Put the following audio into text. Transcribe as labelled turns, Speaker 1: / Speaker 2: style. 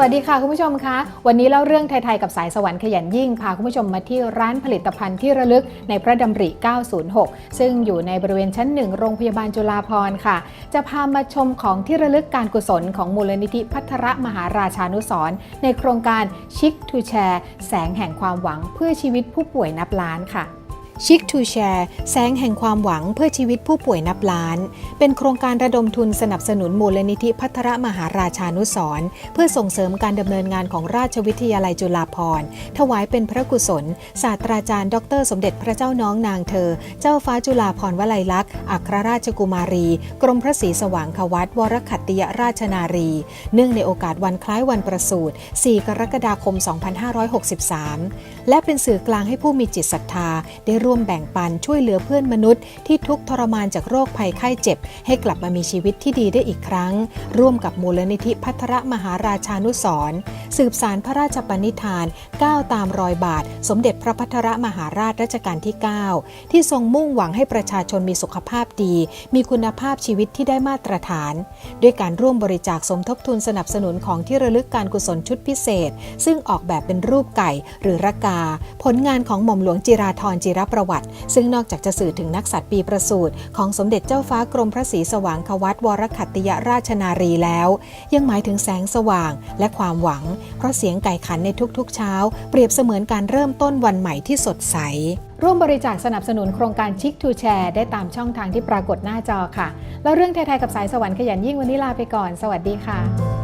Speaker 1: สวัสดีค่ะคุณผู้ชมคะ วันนี้เล่าเรื่องไทย ๆ กับสายสวรรค์ขยันยิ่งพาคุณผู้ชมมาที่ร้านผลิตภัณฑ์ที่ระลึกในพระดำริ 906 ซึ่งอยู่ในบริเวณชั้นหนึ่งโรงพยาบาลจุฬาภรณ์ค่ะ จะพามาชมของที่ระลึกการกุศลของมูลนิธิพัทรมหาราชานุสรในโครงการชิคทูแชร์แสงแห่งความหวังเพื่อชีวิตผู้ป่วยนับล้านค่ะ ชิคทูแชร์แสงแห่งความหวังเพื่อชีวิตผู้ป่วยนับล้าน เป็นโครงการระดมทุนสนับสนุนมูลนิธิพัทรมหาราชานุสร์เพื่อส่งเสริมการดำเนินงานของราชวิทยาลัยจุฬาภรณ์ถวายเป็นพระกุศล ศาสตราจารย์ ดร สมเด็จพระเจ้าน้องนางเธอ เจ้าฟ้าจุฬาภรณ์วลัยลักษณ์อัครราชกุมารี กรมพระศรีสว่างควัตวรขัตติยราชนารี เนื่องในโอกาสวันคล้ายวันประสูติ 4 กรกฎาคม 2563 และเป็นสื่อกลางให้ผู้มีจิตศรัทธาได้ร่ว่วมแบ่งปันช่วยเหลือเพื่อนมนุษย์ ที่ทุกข์ทรมานจากโรคภัยไข้เจ็บ ให้กลับมามีชีวิตที่ดีได้อีกครั้ง ร่วมกับมูลนิธิพัทรมหาราชานุสร์สืบสารพระราชปณิธานก้าวตามรอยบาท สมเด็จพระพัทรมหาราชรัชกาลที่ 9 ที่ทรงมุ่งหวังให้ประชาชนมีสุขภาพดี มีคุณภาพชีวิตที่ได้มาตรฐาน ด้วยการร่วมบริจาคสมทบทุนสนับสนุนของที่ระลึกการกุศลชุดพิเศษ ซึ่งออกแบบเป็นรูปไก่หรือระกา ผลงานของหม่อมหลวงจิราธรจิรประวัติ ซึ่งนอกจากจะสื่อถึงนักสัตว์ปีประสูติของสมเด็จเจ้าฟ้ากรมพระศรีสว่างควัตวรขัตติยราชนารีแล้ว ยังหมายถึงแสงสว่างและความหวัง เพราะเสียงไก่ขันในทุกๆ เช้า เปรียบเสมือนการเริ่มต้นวันใหม่ที่สดใส ร่วมบริจาคสนับสนุนโครงการชิคทูแชร์ได้ตามช่องทางที่ปรากฏหน้าจอค่ะ แล้วเรื่องไทยๆกับสายสวรรค์ขยันยิ่งวันนี้ลาไปก่อน สวัสดีค่ะ